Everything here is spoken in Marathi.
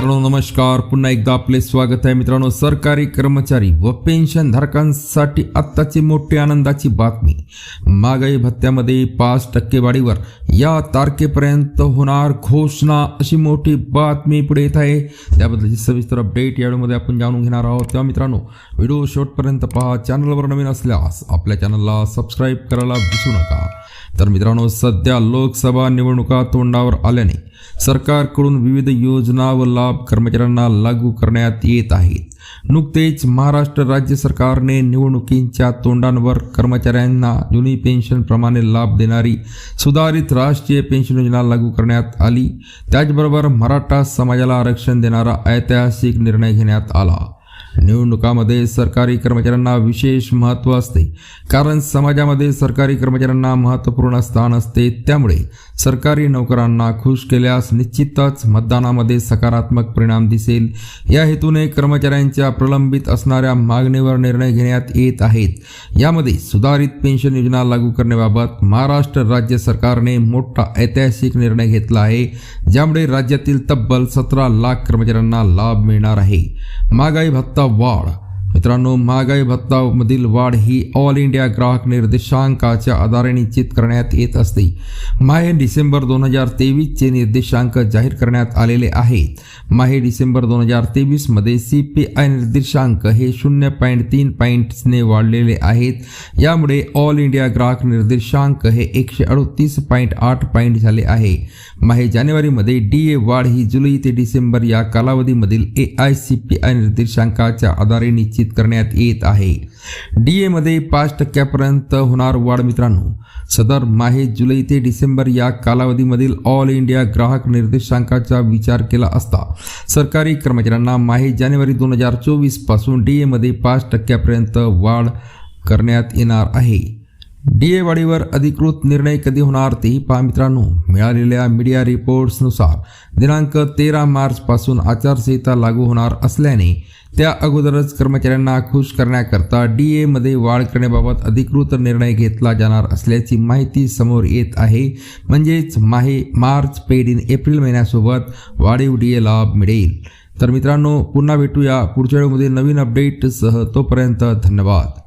मित्रांनो नमस्कार. पुन्हा एकदा आपले स्वागत आहे मित्रांनो. सरकारी कर्मचारी व पेन्शन धारकांसाठी आत्ताची मोठी आनंदाची बातमी. महागाई भत्त्यामध्ये पाच टक्के वाढीवर या तारखेपर्यंत होणार घोषणा अशी मोठी बातमी पुढे येत आहे. त्याबद्दलची सविस्तर अपडेट या व्हिडिओमध्ये आपण जाणून घेणार आहोत. तेव्हा मित्रांनो व्हिडिओ शेवटपर्यंत पहा. चॅनलवर नवीन असल्यास आपल्या चॅनलला सबस्क्राईब करायला विसरू नका. तर मित्रांनो सध्या लोकसभा निवडणुका तोंडावर आल्याने सरकारकडून विविध योजना व लाभ कर्मचाऱ्यांना लागू करण्यात येत आहेत. नुकतेच महाराष्ट्र राज्य सरकारने निवडणुकींच्या तोंडांवर कर्मचाऱ्यांना जुनी पेन्शनप्रमाणे लाभ देणारी सुधारित राष्ट्रीय पेन्शन योजना लागू करण्यात आली. त्याचबरोबर मराठा समाजाला आरक्षण देणारा ऐतिहासिक निर्णय घेण्यात आला. निवडणुकामध्ये सरकारी कर्मचाऱ्यांना विशेष महत्त्व असते. कारण समाजामध्ये सरकारी कर्मचाऱ्यांना महत्त्वपूर्ण स्थान असते. त्यामुळे सरकारी नोकरांना खुश केल्यास निश्चितच मतदानामध्ये सकारात्मक परिणाम दिसेल. या हेतूने कर्मचाऱ्यांच्या प्रलंबित असणाऱ्या मागणीवर निर्णय घेण्यात येत आहेत. यामध्ये सुधारित पेन्शन योजना लागू करण्याबाबत महाराष्ट्र राज्य सरकारने मोठा ऐतिहासिक निर्णय घेतला आहे. ज्यामुळे राज्यातील तब्बल सतरा लाख कर्मचाऱ्यांना लाभ मिळणार आहे. महागाई भत्ता वाढ मित्रांनो महागाई भत्तामधील वाढ ही ऑल इंडिया ग्राहक निर्देशांकाच्या आधारे निश्चित करण्यात येत असते. माहे डिसेंबर दोन हजार तेवीसचे निर्देशांक जाहीर करण्यात आलेले आहेत माहे डिसेंबर दोन हजार तेवीसमध्ये सी पी आय निर्देशांक हे शून्य पॉईंट तीन पॉईंट्सने वाढलेले आहेत. यामुळे ऑल इंडिया ग्राहक निर्देशांक हे एकशे अडतीस पॉईंट आठ पॉईंट झाले आहे. माहे जानेवारीमध्ये डी ए वाढ ही जुलै ते डिसेंबर या कालावधीमधील A I C P I निर्देशांकाच्या आधारे निश्चित करण्यात येत आहे. डी एमध्ये पाच टक्क्यापर्यंत होणार वाढ मित्रांनो. सदर माहे जुलै ते डिसेंबर या कालावधीमधील ऑल इंडिया ग्राहक निर्देशांकाचा विचार केला असता सरकारी कर्मचाऱ्यांना माहे जानेवारी दोन हजार चोवीसपासून डी एमध्ये पाच टक्क्यापर्यंत वाढ करण्यात येणार आहे. डी ए वाडीवर अधिकृत निर्णय कधी होणार तेही पहा मित्रांनो. मिळालेल्या मीडिया रिपोर्ट्सनुसार दिनांक तेरा मार्चपासून आचारसंहिता लागू होणार असल्याने त्या अगोदरच कर्मचाऱ्यांना खुश करण्याकरता डी एमध्ये वाढ करण्याबाबत अधिकृत निर्णय घेतला जाणार असल्याची माहिती समोर येत आहे. म्हणजेच माहे मार्च पेड इन एप्रिल महिन्यासोबत वाढीव डी ए लाभ मिळेल. तर मित्रांनो पुन्हा भेटूया पुढच्या वेळेमध्ये नवीन अपडेटसह तोपर्यंत धन्यवाद.